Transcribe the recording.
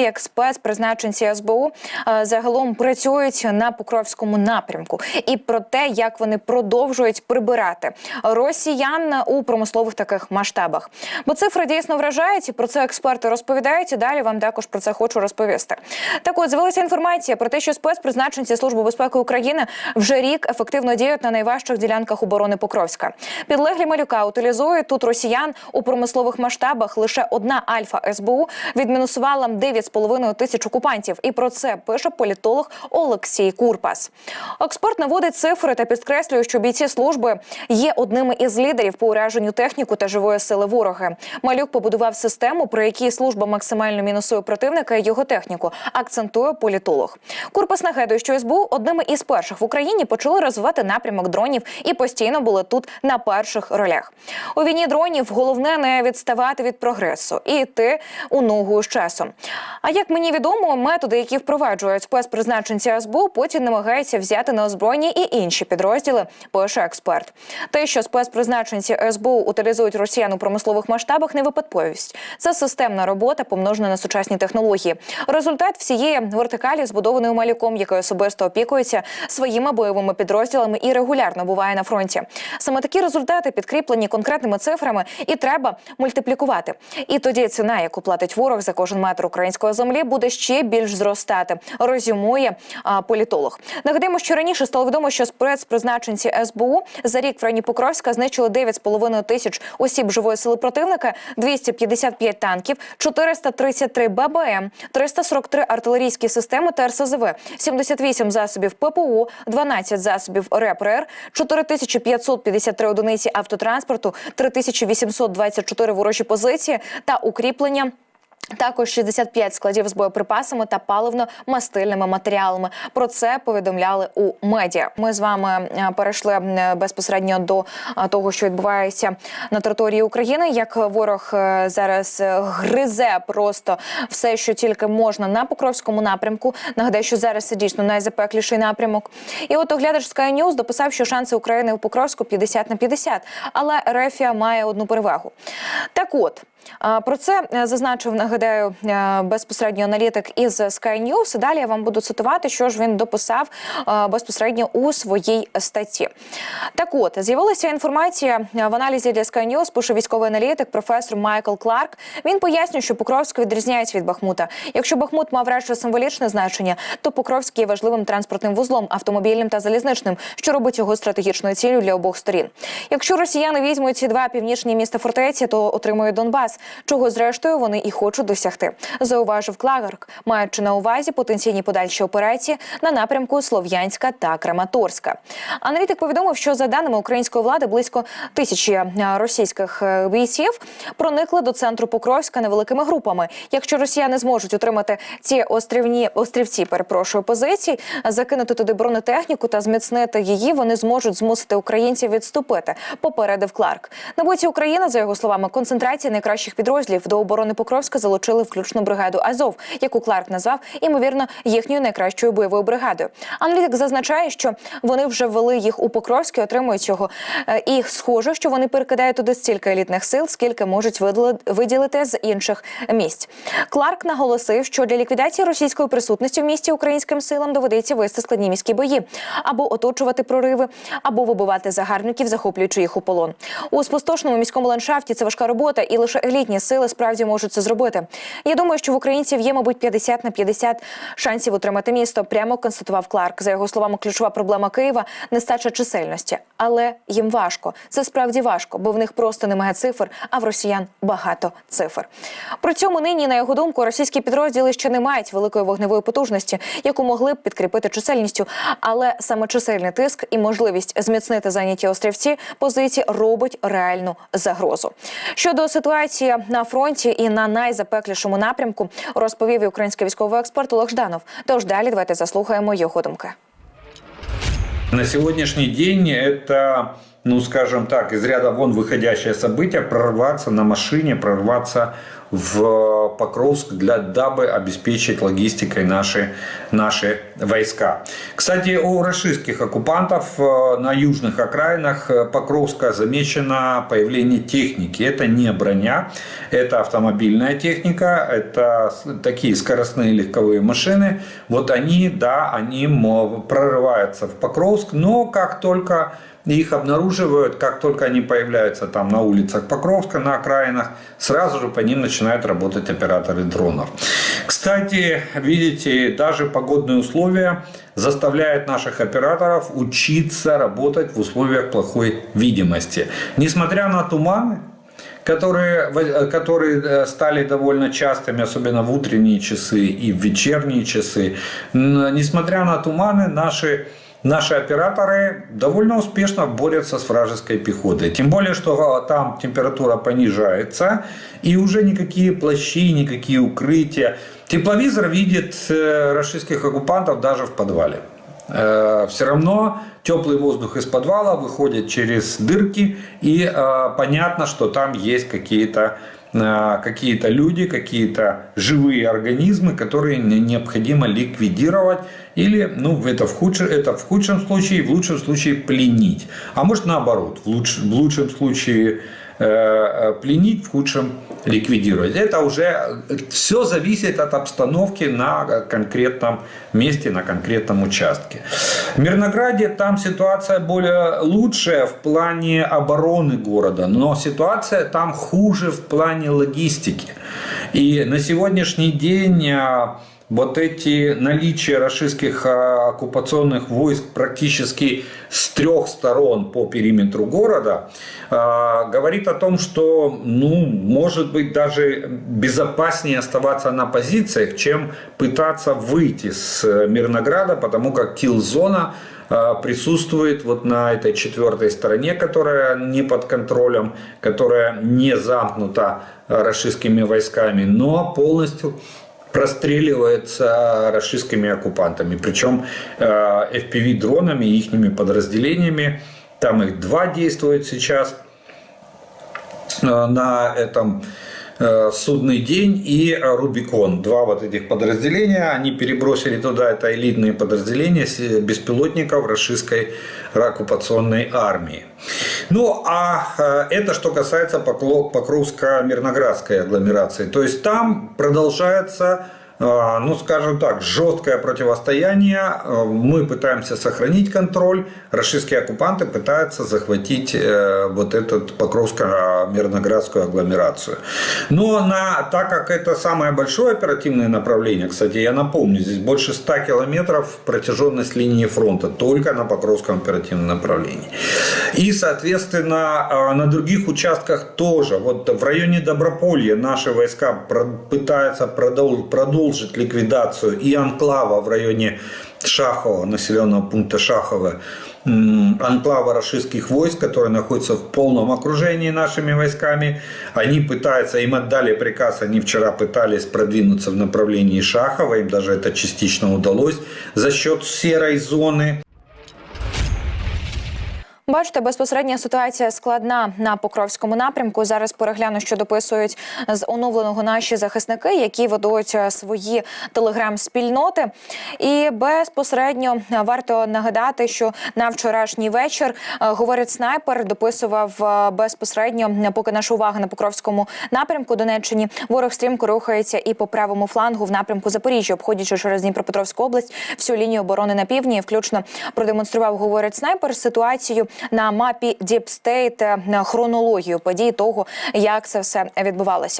Як спецпризначенці СБУ е, загалом працюють на Покровському напрямку, і про те, як вони продовжують прибирати росіян у промислових таких масштабах. Бо цифри дійсно вражають, і про це експерти розповідають. І далі вам також про це хочу розповісти. Так от з'явилася інформація про те, що спецпризначенці Служби безпеки України вже рік ефективно діють на найважчих ділянках оборони Покровська. Підлеглі малюка утилізують тут росіян у промислових масштабах. Лише одна альфа СБУ відмінусувала 9,5 тисяч окупантів. І про це пише політолог Олексій Курпас. Експерт наводить цифри та підкреслює, що бійці служби є одними із лідерів по ураженню техніку та живої сили ворога. Малюк побудував систему, при якій служба максимально мінусує противника і його техніку. Акцентує політолог. Курпас нагадує, що СБУ одними із перших в Україні почали розвивати напрямок дронів і постійно були тут на перших ролях. У війні дронів головне не відставати від прогресу і йти у ногу з часом. А як мені відомо, методи, які впроваджують спецпризначенці СБУ, потім намагаються взяти на озброєння і інші підрозділи. Пише експерт. Те, що спецпризначенці СБУ утилізують росіян у промислових масштабах, не випадковість. Це системна робота, помножена на сучасні технології. Результат всієї вертикалі збудованої малюком, який особисто опікується своїми бойовими підрозділами і регулярно буває на фронті. Саме такі результати підкріплені конкретними цифрами, і треба мультиплікувати. І тоді ціна, яку платить ворог за кожен метр української землі, буде ще більш зростати. Резюмує а, політолог. Нагадаємо, що раніше стало відомо, що спецпризначенці СБУ за рік в районі Покровська знищили 9,5 тисяч осіб живої сили противника, 255 танків, 433 ББМ, 343 артилерійські системи та РСЗВ, 78 засобів ППО, 12 засобів РЕПРР, 4553 одиниці автотранспорту, 3824 ворожі позиції та укріплення. Також 65 складів з боєприпасами та паливно-мастильними матеріалами. Про це повідомляли у медіа. Ми з вами е, перейшли е, безпосередньо до е, того, що відбувається на території України. Як ворог зараз гризе просто все, що тільки можна на Покровському напрямку. Нагадаю, що зараз це дійсно найзапекліший напрямок. І от оглядач Sky News дописав, що шанси України у Покровську 50 на 50, але Рефія має одну перевагу. Так от. Про це е, зазначив, нагадаю, е, безпосередньо аналітик із Sky News. Далі я вам буду цитувати, що ж він дописав е, безпосередньо у своїй статті. Так от, з'явилася інформація в аналізі для Sky News, пише військовий аналітик, професор Майкл Кларк. Він пояснює, що Покровськ відрізняється від Бахмута. Якщо Бахмут мав радше символічне значення, то Покровськ є важливим транспортним вузлом, автомобільним та залізничним, що робить його стратегічною ціллю для обох сторін. Якщо росіяни візьмуть ці два північні міста фортеці, то отримують Донбас, чого зрештою вони і хочуть досягти. Зауважив Клагарк, маючи на увазі потенційні подальші операції на напрямку Слов'янська та Краматорська. Аналітик повідомив, що за даними української влади близько тисячі е, російських е, бійців проникли до центру Покровська невеликими групами. Якщо росіяни зможуть отримати ці острівні острівці, перепрошую позицій, закинути туди бронетехніку та зміцнити її, вони зможуть змусити українців відступити. Попередив Кларк. На боці України, за його словами, концентрація найкращих підрозділів до оборони Покровська залучили включну бригаду Азов, яку Кларк назвав імовірно їхньою найкращою бойовою бригадою. Аналітик зазначає, що вони вже ввели їх у Покровськ отримують його. Е, І схоже, що вони перекидають туди стільки елітних сил, скільки можуть виділити з інших місць. Кларк наголосив, що для ліквідації російської присутності в місті українським силам доведеться вести складні міські бої або оточувати прориви, або вибивати загарбників, захоплюючи їх у полон. У спустошному міському ландшафті це важка робота, і лише елітні сили справді можуть це зробити. Я думаю, що в українців є, мабуть, 50 на 50 шансів утримати місто. Прямо констатував Кларк. За його словами, ключова проблема Києва нестача чисельності, але їм важко. Це справді важко, бо в них просто немає цифр, а в росіян багато цифр. При цьому нині, на його думку, російські підрозділи ще не мають великої вогневої потужності, яку могли б підкріпити чисельністю. Але саме чисельний тиск і можливість зміцнити зайняті острівці позиції робить реальну загрозу. Щодо ситуації на фронті і на найзапеклішому напрямку, розповів і український військовий експерт Олег Жданов. Тож далі давайте заслухаємо його думки. На сегодняшний день это ну, скажем так, из ряда вон выходящее событие, прорваться на машине, прорваться В Покровск, для, дабы обеспечить логистикой наши, наши войска. Кстати, у российских оккупантов э, на южных окраинах э, Покровска замечено появление техники. Это не броня, это автомобильная техника, это такие скоростные легковые машины. Вот они, да, они прорываются в Покровск, но как только их обнаруживают, как только они появляются там на улицах Покровска, на окраинах, сразу же по ним начинают работать операторы дронов. Кстати, видите, даже погодные условия заставляют наших операторов учиться работать в условиях плохой видимости. Несмотря на туманы, которые, во- которые э, стали довольно частыми, особенно в утренние часы и в вечерние часы. Несмотря на туманы, наши Наши операторы довольно успешно борются с вражеской пехотой. Тем более, что там температура понижается, и уже никакие плащи, никакие укрытия. Тепловизор видит э, российских оккупантов даже в подвале. Все равно теплый воздух из подвала выходит через дырки, и э, понятно, что там есть какие-то э, какие-то люди, какие-то живые организмы, которые не- необходимо ликвидировать или, ну, это в, худшем, это в худшем случае, в лучшем случае пленить. А может наоборот, в, луч- в лучшем случае э, э, пленить, в худшем ликвидировать. Это уже все зависит от обстановки на конкретном месте, на конкретном участке. В Мирнограде там ситуация более лучшая в плане обороны города, но ситуация там хуже в плане логистики. И на сегодняшний день вот эти наличия российских а, оккупационных войск практически с трех сторон по периметру города а, говорит о том, что, ну, может быть, даже безопаснее оставаться на позициях, чем пытаться выйти с Мирнограда, потому как килл-зона а, присутствует вот на этой четвертой стороне, которая не под контролем, которая не замкнута российскими войсками, но полностью простреливается российскими оккупантами. Причем FPV-дронами и их подразделениями. Там их два действует сейчас э, на этом э, судный день и э, Рубикон. Два вот этих подразделения, они перебросили туда, это элитные подразделения с- беспилотников российской оккупационной армии. Ну, а э, это что касается Покровско-Мирноградской агломерации. То есть там продолжается э, ну, скажем так, жесткое противостояние. Э, Мы пытаемся сохранить контроль. Российские оккупанты пытаются захватить э, вот эту Покровско-Мирноградскую агломерацию. Но на, так как это самое большое оперативное направление, кстати, я напомню, здесь больше 100 километров протяженность линии фронта только на Покровском оперативном направлении. И, соответственно, на других участках тоже. Вот в районе Доброполья наши войска пытаются продол- продолжить ликвидацию и анклава в районе Шахова, населенного пункта Шахова, анклава российских войск, которые находятся в полном окружении нашими войсками. Они пытаются, им отдали приказ, они вчера пытались продвинуться в направлении Шахова, им даже это частично удалось за счет серой зоны. Бачите, безпосередня ситуація складна на Покровському напрямку. Зараз перегляну, що дописують з оновленого наші захисники, які ведуть е, свої телеграм-спільноти. І безпосередньо варто нагадати, що на вчорашній вечір е, говорить снайпер, дописував е, безпосередньо, поки наша увага на Покровському напрямку Донеччині. Ворог стрімко рухається і по правому флангу в напрямку Запоріжжя, обходячи через Дніпропетровську область, всю лінію оборони на півдні, включно продемонстрував, говорить снайпер, ситуацію на мапі Діпстейт, хронологію подій того, як це все відбувалося.